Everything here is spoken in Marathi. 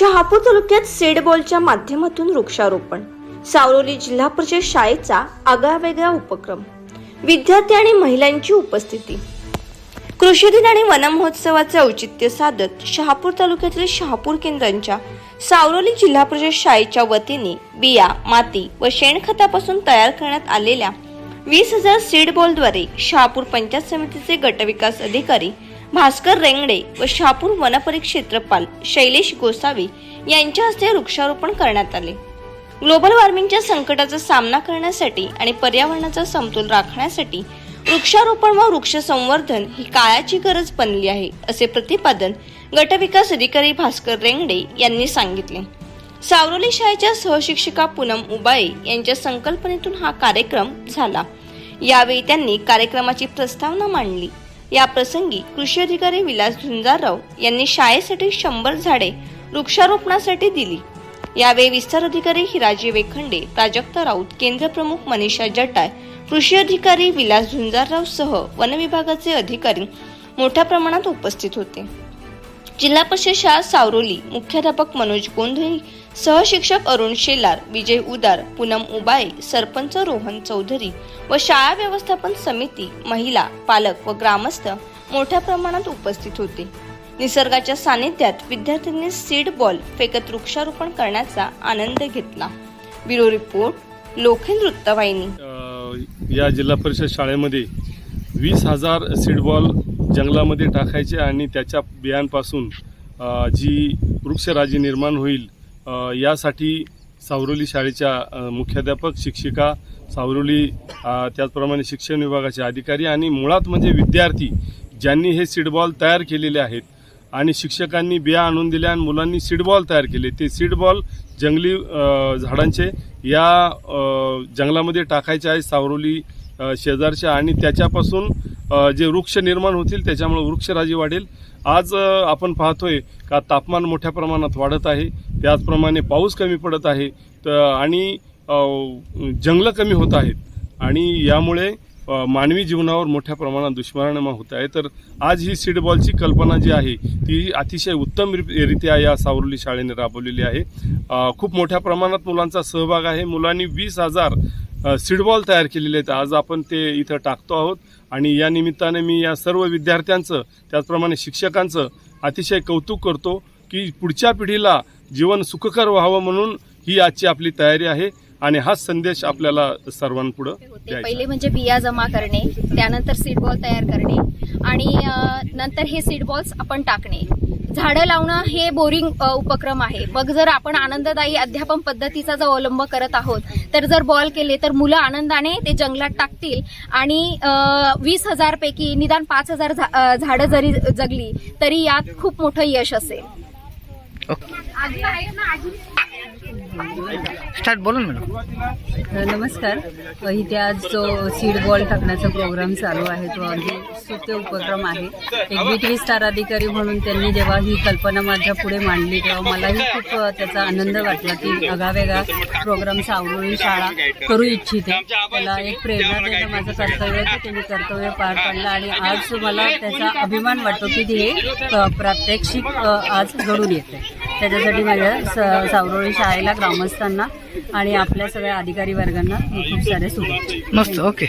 शहापूर तालुक्यात सेडबॉलच्या माध्यमातून वृक्षारोपण. सावरोली जिल्हा परिषद शाळेचा आगळावेगळा उपक्रम. विद्यार्थी आणि महिलांची उपस्थिती. कृषी दिन आणि वन महोत्सवाचे औचित्य साधत शहापूर तालुक्यातील शहापूर केंद्रांच्या सावरोली जिल्हा परिषद शाळेच्या वतीने बिया माती व शेणखतापासून तयार करण्यात आलेल्या वीस हजार सीडबॉलद्वारे शहापूर पंचायत समितीचे गटविकास अधिकारी भास्कर रेंगडे व शहापूर वनपरिक्षेत्रपाल शैलेश गोसावी यांच्या हस्ते वृक्षारोपण करण्यात आले. ग्लोबल वॉर्मिंगच्या संकटाचा सामना करण्यासाठी आणि पर्यावरणाचा समतोल राखण्यासाठी वृक्षारोपण व वृक्ष संवर्धन ही काळाची गरज बनली आहे असे प्रतिपादन गटविकास अधिकारी भास्कर रेंगडे यांनी सांगितले. सावरोली शाळेच्या सहशिक्षिका पूनम उबाळे यांच्या संकल्पनेतून हा कार्यक्रम झाला. यावेळी त्यांनी कार्यक्रमाची प्रस्तावना मांडली. या प्रसंगी कृषी अधिकारी विलास झुंजारराव यांनी शाळेसाठी शंभर झाडे वृक्षारोपणासाठी दिली. यावेळी विस्तार अधिकारी हिराजी वेखंडे प्राजक्ता राऊत केंद्र प्रमुख मनीषा जटाय कृषी अधिकारी विलास झुंजारराव सह वन विभागाचे अधिकारी मोठ्या प्रमाणात उपस्थित होते. जिल्हा परिषद शाळा सावरोली. मुख्याध्यापक मनोज गोंधळी सहशिक्षक अरुण शेलार विजय उदार पूनम उबाळे सरपंच रोहन चौधरी व शाळा व्यवस्थापन समिती महिला पालक व ग्रामस्थ मोठ्या प्रमाणात उपस्थित होते. निसर्गाच्या सानिध्यात विद्यार्थ्यांनी सीड बॉल फेकत वृक्षारोपण करण्याचा आनंद घेतला. ब्युरो रिपोर्ट लोखेंद्र वृत्तवाहिनी. या जिल्हा परिषद शाळेमध्ये वीस हजार सीडबॉल जंगलामध्ये टाकायचे आणि त्याच्या बियांपासून जी वृक्षराजी निर्माण होईल यासाठी सावरोली शाळेच्या मुख्याध्यापक शिक्षिका सावरोली त्याचप्रमाणे शिक्षण विभागाचे अधिकारी आणि मुळात म्हणजे विद्यार्थी ज्यांनी हे सीडबॉल तयार केलेले आहेत आणि शिक्षकांनी बिया आणून दिल्या आणि मुलांनी सीडबॉल तयार केले. ते सीडबॉल जंगली झाडांचे या जंगलामध्ये टाकायचे आहे सावरोली शेजारच्या आणि त्याच्यापासून जे वृक्ष निर्माण होतील त्याच्यामुळे वृक्षराजी वाढेल. आज आपण पाहतोय का तापमान मोठ्या प्रमाणात वाढत आहे. त्याचप्रमाणे पाऊस कमी पडत आहे. तर आणि जंगलं कमी होत आहेत. आणि यामुळे मानवी जीवनावर मोठ्या प्रमाणात दुष्परिणाम होत आहे तर आज ही सीडबॉलची कल्पना जी आहे ती अतिशय उत्तम रि- रित्या या सावरुली शाळेने राबवलेली आहे. खूप मोठ्या प्रमाणात मुलांचा सहभाग आहे. मुलांनी वीस हजार सीडबॉल तयार केलेले आहेत. आज आपण ते इथं टाकतो आहोत. आणि या निमित्ताने मी या सर्व विद्यार्थ्यांचं त्याचप्रमाणे शिक्षकांचं अतिशय कौतुक करतो की पुढच्या पिढीला जीवन सुखकर व्हावं म्हणून ही आजची आपली तयारी आहे. आणि हाच संदेश आपल्याला सर्वांपुढं पहिले म्हणजे बिया जमा करणे त्यानंतर सीड बॉल तयार करणे आणि नंतर हे सीड बॉल्स आपण टाकणे. झाडं लावणं हे बोरिंग उपक्रम आहे. मग जर आपण आनंददायी अध्यापन पद्धतीचा जर अवलंब करत आहोत तर जर बॉल केले तर मुलं आनंदाने ते जंगलात टाकतील आणि वीस हजार पैकी निदान पाच हजार झाडं जरी जगली तरी यात खूप मोठं यश असेल. स्टार्ट बोलून मॅडम नमस्कार. इथे आज जो सीड बॉल टाकण्याचा प्रोग्राम चालू आहे तो अगदी सुत्य उपक्रम आहे. एक बीटी स्टार अधिकारी म्हणून त्यांनी जेव्हा ही कल्पना माझ्या पुढे मांडली तेव्हा मलाही खूप त्याचा आनंद वाटला की आगावेगळा प्रोग्राम सावरून शाळा करू इच्छिते. त्याला एक प्रेरणा देणं माझं कर्तव्य आहे त्यांनी कर्तव्य पार पाडलं आणि आज मला त्याचा अभिमान वाटतो की हे प्रात्यक्षिक आज घडून येते त्याच्यासाठी माझ्या स- सावरोळी शाळेला ग्रामस्थांना आणि आपल्या सगळ्या अधिकारी वर्गांना खूप साऱ्या सुरू मस्त ओके.